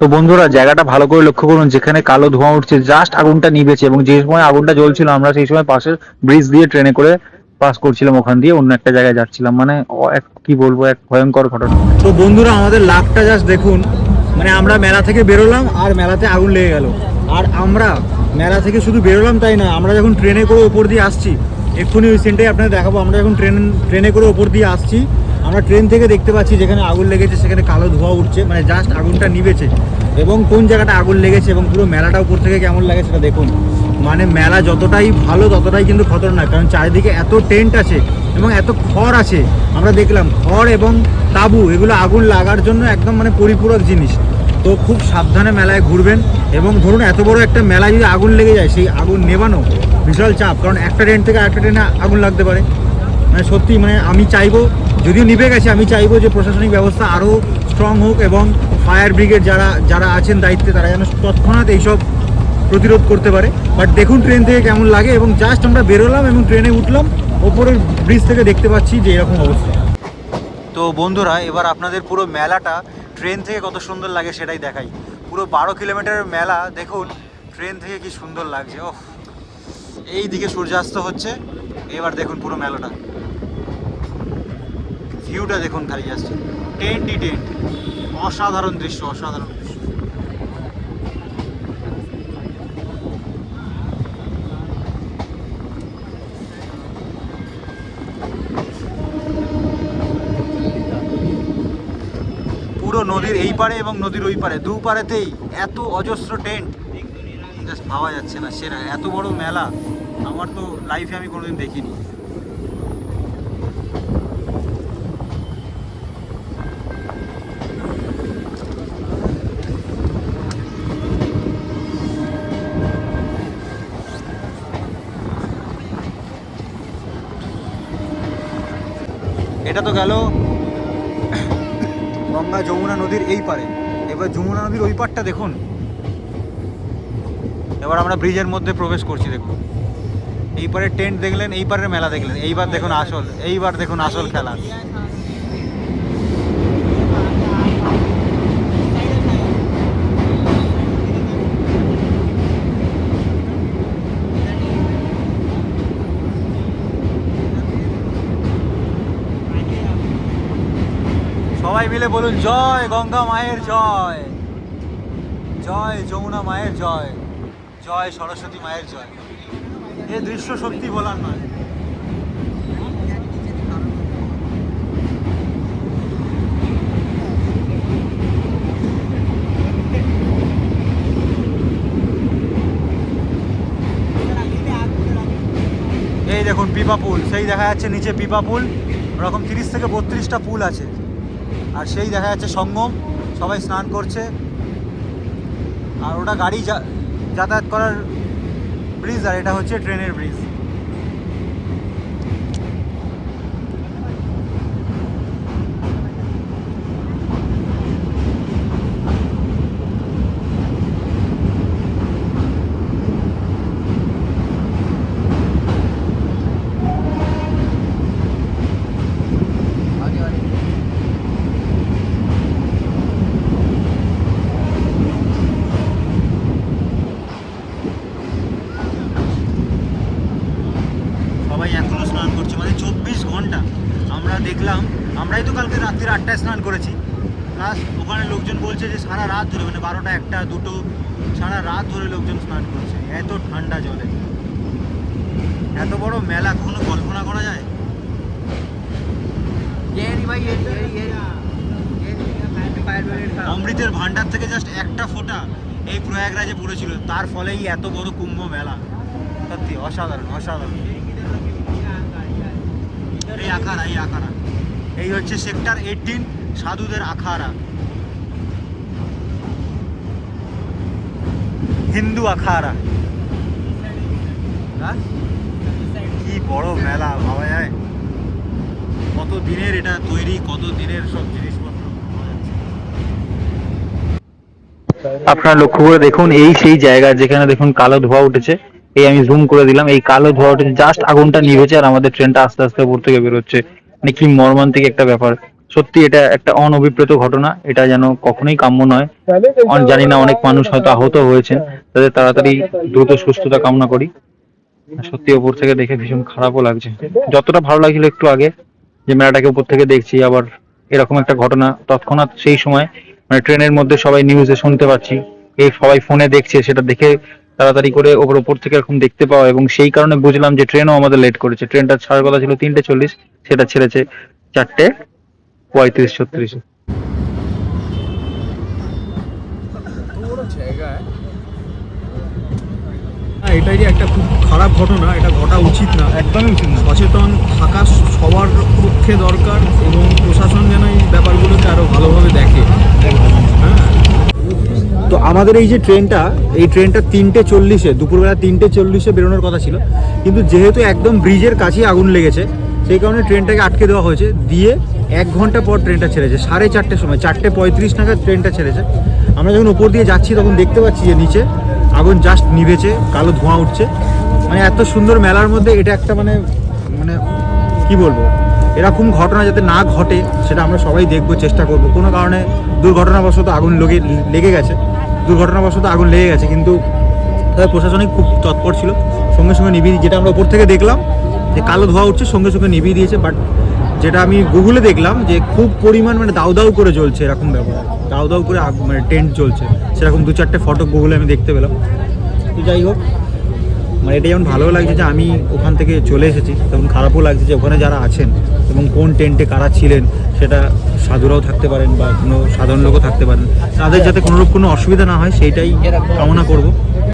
তো বন্ধুরা, জায়গাটা ভালো করে লক্ষ্য করুন, যেখানে কালো ধোঁয়া উঠছে জাস্ট আগুনটা নিভেছে এবং যে সময় আগুনটা জ্বলছিল আমরা সেই সময় পাশের ব্রিজ দিয়ে ট্রেনে করে পাস করছিলাম ওখান দিয়ে, অন্য একটা জায়গায় যাচ্ছিলাম। মানে এক, কি বলব, এক ভয়ঙ্কর ঘটনা। তো বন্ধুরা, আমাদের লাকটা জাস্ট দেখুন মানে আমরা মেলা থেকে বেরোলাম আর মেলাতে আগুন লেগে গেল। আর আমরা মেলা থেকে শুধু বেরোলাম তাই না আমরা যখন ট্রেনে করে ওপর দিয়ে আসছি, এক্ষুনি ওই সিনটাই আপনাদের দেখাবো। আমরা যখন ট্রেন ট্রেনে করে ওপর দিয়ে আসছি আমরা ট্রেন থেকে দেখতে পাচ্ছি যেখানে আগুন লেগেছে, সেখানে কালো ধোঁয়া উঠছে মানে জাস্ট আগুনটা নিভেছে। এবং কোন জায়গাটা আগুন লেগেছে এবং পুরো মেলাটা উপর থেকে কেমন লাগে সেটা দেখুন। মানে মেলা যতটাই ভালো, ততটাই কিন্তু খতরনাক, কারণ চারিদিকে এত টেন্ট আছে এবং এত খড় আছে। আমরা দেখলাম খড় এবং তাবু, এগুলো আগুন লাগার জন্য একদম মানে পরিপূরক জিনিস। তো খুব সাবধানে মেলায় ঘুরবেন এবং ধরুন এত বড় একটা মেলায় যদি আগুন লেগে যায়, সেই আগুন নেবানো বিশাল চাপ, কারণ একটা ট্রেন থেকে আরেকটা ট্রেনে আগুন লাগতে পারে। মানে সত্যি মানে আমি চাইব যদিও নিভে গেছে, আমি চাইব যে প্রশাসনিক ব্যবস্থা আরও স্ট্রং হোক এবং ফায়ার ব্রিগেড যারা যারা আছেন দায়িত্বে, তারা যেন তৎক্ষণাৎ এইসব প্রতিরোধ করতে পারে। বাট দেখুন ট্রেন থেকে কেমন লাগে এবং জাস্ট আমরা বেরোলাম এবং ট্রেনে উঠলাম, ওপরের ব্রিজ থেকে দেখতে পাচ্ছি যে এরকম অবস্থা। তো বন্ধুরা, এবার আপনাদের পুরো মেলাটা ট্রেন থেকে কত সুন্দর লাগে সেটাই দেখাই। পুরো বারো কিলোমিটারের মেলা, দেখুন ট্রেন থেকে কি সুন্দর লাগছে ও এই দিকে সূর্যাস্ত হচ্ছে, এবার দেখুন পুরো মেলাটা। ভিউটা দেখুন খালি জাস্ট টেন্টই টেন্ট অসাধারণ দৃশ্য অসাধারণ দৃশ্য। পুরো নদীর এই পারে এবং নদীর ওই পারে দু পারেতেই এত অজস্র টেন্ট জাস্ট ভাবা যাচ্ছে না, সেরা, এত বড় মেলা। আমার তো লাইফে আমি কোনোদিন দেখিনি। এটা তো গেল। গঙ্গা যমুনা নদীর এই পারে। এবার যমুনা নদীর ওই পারটা দেখুন। এবার আমরা ব্রিজের মধ্যে প্রবেশ করছি দেখুন। এই পারে টেন্ট দেখলেন এই পারের মেলা দেখলেন। এইবার দেখুন আসল এইবার দেখুন আসল খেলা। সবাই মিলে বলুন জয় গঙ্গা মায়ের জয়। জয় যমুনা মায়ের জয় জয় সরস্বতী মায়ের জয়। এ দৃশ্য সত্যি বলার নয়। এই দেখুন পিপা পুল, সেই দেখা যাচ্ছে নিচে পিপা পুল, ওরকম তিরিশ থেকে বত্রিশটা পুল আছে। আর সেই দেখা যাচ্ছে সঙ্গম সবাই স্নান করছে। আর ওটা গাড়ি যাতায়াত করার ব্রিজ আর এটা হচ্ছে ট্রেনের ব্রিজ সবাই এখনও স্নান করছে মানে চব্বিশ ঘণ্টা। আমরা দেখলাম আমরাই তো কালকে রাত্রির আটটায় স্নান করেছি। প্লাস ওখানে লোকজন বলছে যে সারা রাত ধরে মানে বারোটা একটা দুটো সারা রাত ধরে লোকজন স্নান করছে। এত ঠান্ডা জলে। এত বড় মেলা কখনো কল্পনা করা যায়? অমৃতের ভান্ডার থেকে জাস্ট একটা ফোঁটা এই প্রয়াগরাজে পড়েছিল। তার ফলেই এত বড় কুম্ভ মেলা। সত্যি অসাধারণ অসাধারণ। এই আখাড়া এই আখাড়া। এই হচ্ছে সেক্টর এইটিন সাধুদের আখাড়া। হিন্দু আখাড়া। হ্যাঁ? কি বড় মেলা, ভাবা যায়? কত দিনের এটা তৈরি, কত দিনের সব জিনিসপত্র আপনারা লক্ষ্য করে দেখুন, এই সেই জায়গা যেখানে দেখুন কালো ধোঁয়া উঠেছে। এই আমি জুম করে দিলাম এই কালো উঠেছে জাস্ট আগুনটা নিভেছে আর আমাদের ট্রেনটা আস্তে আস্তে উপর থেকে বেরোচ্ছে। মানে কি মর্মান্তিক একটা ব্যাপার। সত্যি এটা একটা অনভিপ্রেত ঘটনা এটা যেন কখনোই কাম্য নয়। জানি না অনেক মানুষ হয়তো আহত হয়েছেন তাদের তাড়াতাড়ি দ্রুত সুস্থতা কামনা করি। সত্যি ওপর থেকে দেখে ভীষণ খারাপও লাগছে। যতটা ভালো লাগছিল একটু আগে যে মেলাটাকে উপর থেকে দেখছি আবার এরকম একটা ঘটনা তৎক্ষণাৎ সেই সময় মানে ট্রেনের মধ্যে সবাই নিউজে শুনতে পাচ্ছি এই সবাই ফোনে দেখছে সেটা দেখে তাড়াতাড়ি করে ওপর ওপর থেকে এরকম দেখতে পাওয়া এবং সেই কারণে বুঝলাম যে ট্রেনও আমাদের লেট করেছে। ট্রেনটা ছাড়ার কথা ছিল তিনটে চল্লিশ সেটা ছেড়েছে চারটে পঁয়ত্রিশ ছত্রিশে। হ্যাঁ, এটাই যে একটা খুব খারাপ ঘটনা এটা ঘটা উচিত না। একদমই উচিত না। সচেতন থাকা সবার পক্ষে দরকার এবং প্রশাসন যেন এই ব্যাপারগুলোকে আরও ভালোভাবে দেখে। হ্যাঁ? আমাদের এই যে ট্রেনটা, এই ট্রেনটা তিনটে চল্লিশে, দুপুরবেলা তিনটে চল্লিশে বেরোনোর কথা ছিল। কিন্তু যেহেতু একদম ব্রিজের কাছেই আগুন লেগেছে, সেই কারণে ট্রেনটাকে আটকে দেওয়া হয়েছে। দিয়ে এক ঘণ্টা পর ট্রেনটা ছেড়েছে, সাড়ে চারটের সময়, চারটে পঁয়ত্রিশ নাগাদ ট্রেনটা ছেড়েছে। আমরা যখন উপর দিয়ে যাচ্ছি, তখন দেখতে পাচ্ছি যে নিচে আগুন জাস্ট নিভেছে, কালো ধোঁয়া উঠছে। মানে এত সুন্দর মেলার মধ্যে এটা একটা মানে মানে কি বলব? এরকম ঘটনা যাতে না ঘটে, সেটা আমরা সবাই দেখব, চেষ্টা করব। কোনো কারণে দুর্ঘটনাবশত আগুন লেগে লেগে গেছে। দুর্ঘটনাবশত আগুন লেগে গেছে, কিন্তু তাদের প্রশাসনিক খুব তৎপর ছিল। সঙ্গে সঙ্গে নিভিয়ে, যেটা আমরা উপর থেকে দেখলাম, যে কালো ধোয়া উঠছে, সঙ্গে সঙ্গে নিভিয়ে দিয়েছে বাট যেটা আমি গুগলে দেখলাম যে খুব পরিমাণ মানে দাউ দাউ করে জ্বলছে এরকম ব্যাপার। দাউ দাউ করে মানে টেন্ট জ্বলছে। সেরকম দু চারটে ফটো গুগলে আমি দেখতে পেলাম। তো যাই হোক মানে এটা যেমন ভালোও লাগছে যে আমি ওখান থেকে চলে এসেছি, তেমন খারাপও লাগছে যে ওখানে যারা আছেন এবং কোন টেন্টে কারা ছিলেন, সেটা সাধুরাও থাকতে পারেন বা কোনো সাধারণ লোকও থাকতে পারেন, তাদের যাতে কোনোরূপ কোনো অসুবিধা না হয়, সেইটাই কামনা করব।